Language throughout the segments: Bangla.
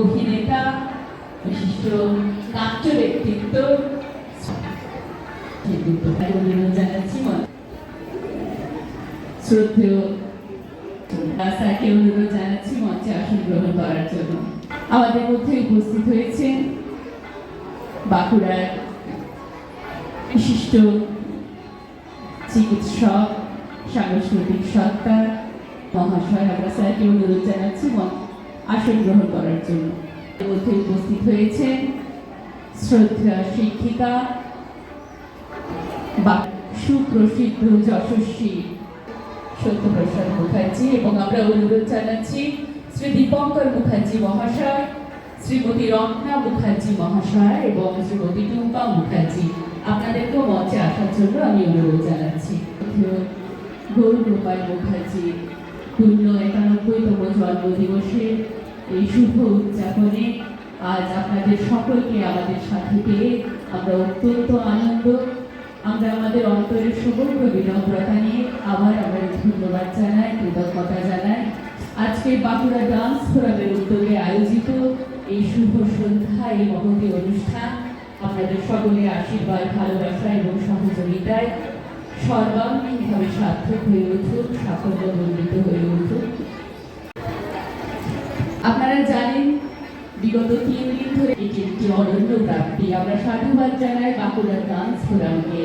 অভিনেতা, বিশিষ্ট নাট্য ব্যক্তিত্ব। জানাচ্ছি অনুরোধ জানাচ্ছি মঞ্চে আসন গ্রহণ করার জন্য। আমাদের মধ্যে উপস্থিত হয়েছেন বাঁকুড়ার বিশিষ্ট চিকিৎসক, সাংস্কৃতিক সত্তা, মহাশয় আমরা স্যারকে অনুরোধ জানাচ্ছি মঞ্চ আসন গ্রহণ করার জন্য। মধ্যে উপস্থিত হয়েছেন শ্রদ্ধা শিক্ষিকা বা সুপ্রসিদ্ধ যশস্বী সত্যপ্রসাদ মুখার্জি এবং আমরা অনুরোধ জানাচ্ছি শ্রী দীপঙ্কর মুখার্জি মহাশয়, শ্রীমতী রত্না মুখার্জি মহাশয় এবং শ্রীমতী টুম্পা মুখার্জি। আপনাদেরকেও মঞ্চে আসার জন্য আমি অনুরোধ জানাচ্ছি। গৌর গোপাল মুখার্জি, পূর্ণ একানব্বইতম জন্মদিবসের এই শুভ উদযাপনে আজ আপনাদের সকলকে আমাদের সাথে পেয়ে আমরা অত্যন্ত আনন্দ। আমরা আমাদের অন্তরের সমগ্র বিনম্রতা নিয়ে আবার আমরা ধন্যবাদ জানাই, কৃতজ্ঞতা জানাই। আজকে বাঁকুড়া ডান্স ফোরামের উদ্যোগে আয়োজিত এই শুভ সন্ধ্যা, এই মহতি অনুষ্ঠান আপনাদের সকলে আশীর্বাদ, ভালোবাসা এবং সহযোগিতায় সর্বাঙ্গীনভাবে সার্থক হয়ে উঠুক, সাফল্যমণ্ডিত হয়ে উঠুক। আপনারা জানেন, বিগত তিন দিন ধরে এটি একটি অনন্য প্রাপ্তি। আমরা সাধুবাদ জানাই বাঁকুড়া ডান্স ফোরামকে।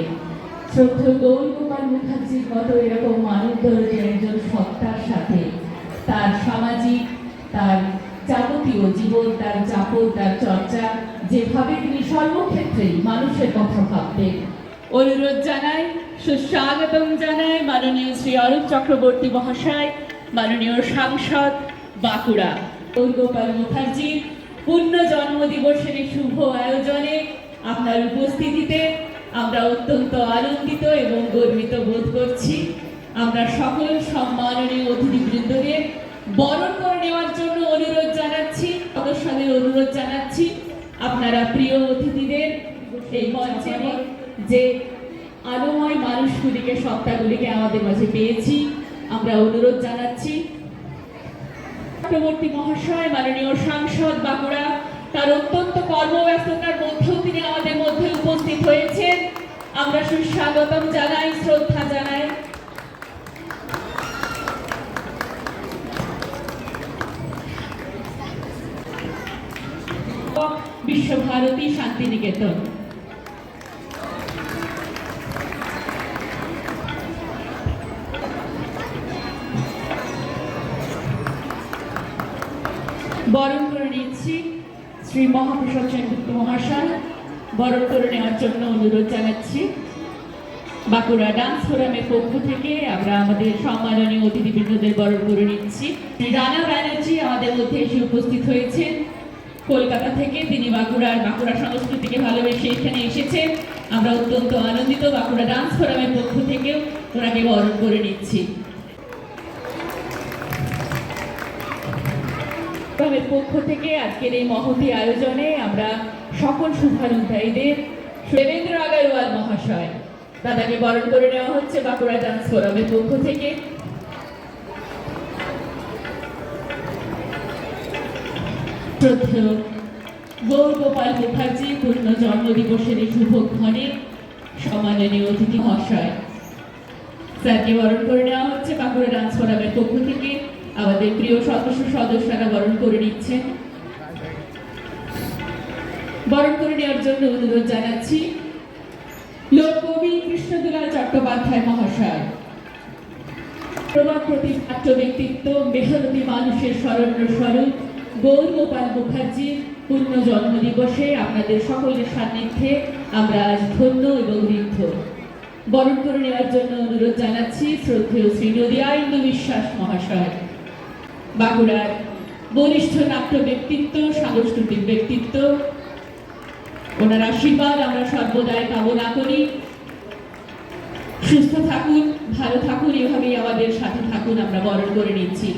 শ্রদ্ধ গৌর গোপাল মুখার্জির মতো এরকম মানব দরদি একজন সত্তার সাথে তার সামাজিক, তার যাবতীয় জীবন, তার চাপদ তার চর্চা, যেভাবে তিনি সর্বক্ষেত্রেই মানুষের কথা ভাবতেন। অনুরোধ জানাই, সুস্বাগতম জানাই মাননীয় শ্রী অরূপ চক্রবর্তী মহাশয়, মাননীয় সাংসদ বাঁকুড়া। গৌরগোপাল মুখার্জির পূর্ণ জন্মদিবসের শুভ আয়োজনে আপনার উপস্থিতিতে আমরা অত্যন্ত আনন্দিত এবং গর্বিত বোধ করছি। আমরা সকল সম্মাননীয় অতিথিবৃন্দদের বরণ করে নেওয়ার জন্য অনুরোধ জানাচ্ছি সদস্যদের অনুরোধ জানাচ্ছি। আপনারা প্রিয় অতিথিদের এই মঞ্চে যে আলোময় মানুষগুলিকে, সত্তাগুলিকে আমাদের মাঝে পেয়েছি, আমরা অনুরোধ জানাচ্ছি। চক্রবর্তী মহাশয়, মাননীয় সাংসদ বাঁকুড়া তার অত্যন্ত কর্মব্যস্ততার মধ্যেও তিনি আমাদের মধ্যে উপস্থিত হয়েছেন। আমরা সুস্বাগতম জানাই, শ্রদ্ধা জানাই। বিশ্বভারতী শান্তিনিকেতন। বরণ করে নিচ্ছি শ্রী মহাপ্রসাদ সেনগুপ্ত মহাশয়। বরণ করে নেওয়ার জন্য অনুরোধ জানাচ্ছি। বাঁকুড়া ডান্স ফোরামের পক্ষ থেকে আমরা আমাদের সম্মাননীয় অতিথিবৃন্দদের বরণ করে নিচ্ছি। রানা ব্যানার্জি আমাদের মধ্যে এসে উপস্থিত হয়েছেন। কলকাতা থেকে তিনি বাঁকুড়ার বাঁকুড়া সংস্কৃতিকে ভালোবেসে এখানে এসেছেন। আমরা অত্যন্ত আনন্দিত বাঁকুড়া ডান্স ফোরামের পক্ষ থেকেও ওনাকে বরণ করে নিচ্ছি। ক্লাবের পক্ষ থেকে আজকের এই মহতি আয়োজনে আমরা সকল শুভানুধ্যায়ীদের, দেবেন্দ্র আগারওয়াল মহাশয়, দাদাকে বরণ করে নেওয়া হচ্ছে বাঁকুড়া ডান্স ফোরামের পক্ষ থেকে। শ্রদ্ধেয় গৌর গোপাল মুখার্জি, পূর্ণ জন্মদিবসের এই শুভক্ষণে সম্মাননীয় অতিথি মহাশয়। স্যারকে বরণ করে নেওয়া হচ্ছে বাঁকুড়া ডান্স ফোরামের পক্ষ থেকে। আমাদের প্রিয় সদস্য সদস্যরা বরণ করে নিচ্ছেন। বরণ করে নেওয়ার জন্য অনুরোধ জানাচ্ছি লোককবি কৃষ্ণদুলাল চট্টোপাধ্যায় মহাশয়। প্রভাব প্রতিপাত্য ব্যক্তিত্ব, মেহনতি মানুষের স্মরণ্য স্বরূপ গৌর গোপাল মুখার্জির পূর্ণ জন্মদিবসে আপনাদের সকলের সান্নিধ্যে আমরা আজ ধন্য এবং ঋদ্ধ বরণ করে নেওয়ার জন্য অনুরোধ জানাচ্ছি শ্রদ্ধেয় শ্রী নদিয়া ইন্দু বিশ্বাস মহাশয়। বাঁকুড়ার বরিষ্ঠ নাট্য ব্যক্তিত্ব, সাংস্কৃতিক ব্যক্তিত্ব। ওনার আশীর্বাদ আমরা সর্বদাই কামনা করি। সুস্থ থাকুন, ভালো থাকুন, এভাবেই আমাদের সাথে থাকুন, আমরা বরণ করে নিচ্ছি।